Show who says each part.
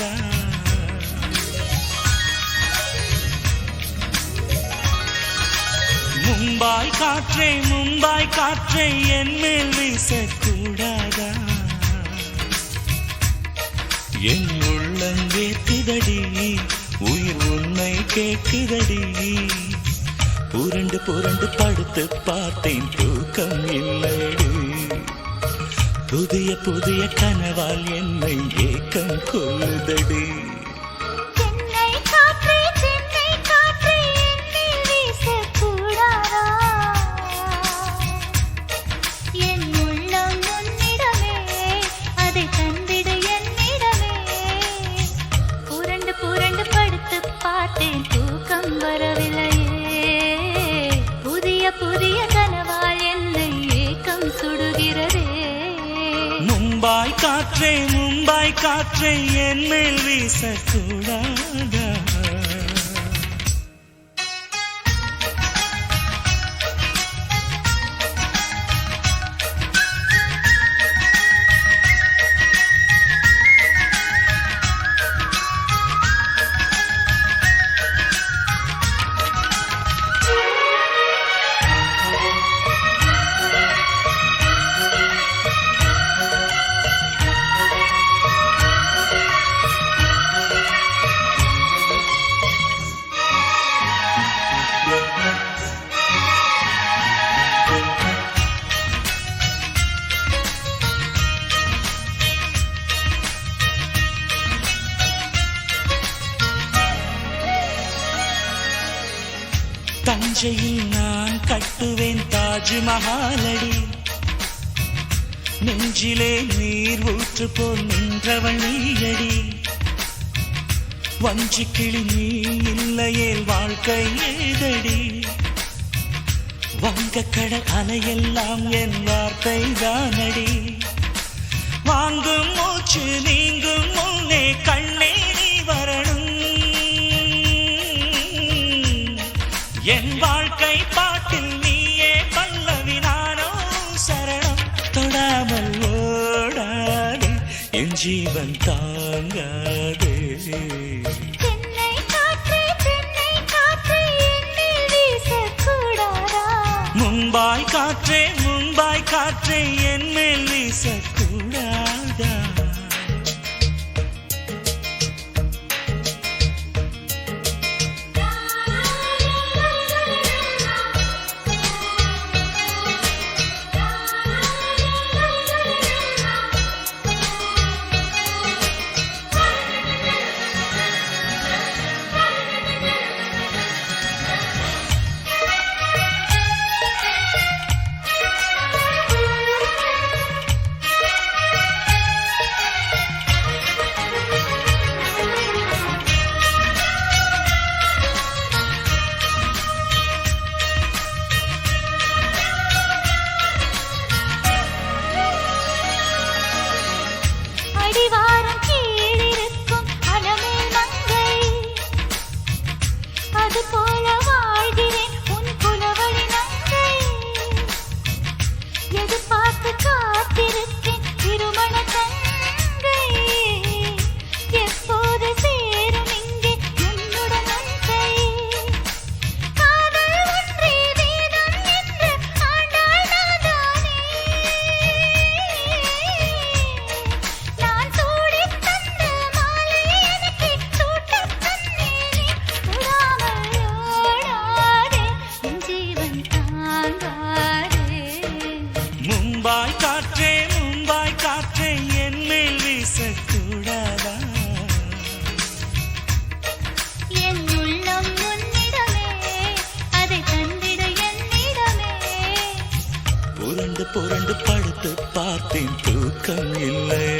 Speaker 1: ராதா மும்பாய் காற்றே மும்பாய் காற்றே என் மேல் வீசக்கூடாதா? என் உள்ளங்கே திதடி உயிர் உன்னை கேட்குதடி. புரண்டு புரண்டு படுத்து பார்த்தேன் தூக்கம் இல்லடி. புதிய புதிய கனவால் என்னை ஏக்கம் கொள்ளுதடி.
Speaker 2: சென்னை புரண்டு படுத்து பார்த்தேன் தூக்கம்
Speaker 1: காற்றே மும்பாய் காற்றே என் மேல் வீசக்கூடாதா? தஞ்சையில் நான் கட்டுவேன் தாஜ்மஹாலடி நெஞ்சிலே நீர் ஊற்று போல் நின்றவள் நீயடி. வஞ்சி கிளி நீ இல்லையே வாழ்க்கை ஏதடி. வங்க அலையெல்லாம் என் வார்த்தை தானடி. வாங்கும் மூச்சு நீங்கும் முன்னே கண்ணே நீ வரணும். என் வாழ்க்கை பாட்டில் நீயே பல்லவி நானோ சரணம் தொடாமல் ஓடாதே என் ஜீவன் தாங்காதே. மும்பாய் காற்றே மும்பாய் காற்றே என் மேல் வீசக்கூடாதா?
Speaker 2: அடிவாரம் கீழிருக்கும்
Speaker 1: புரண்டு படுத்து பார்த்தேன் தூக்கம் இல்லை.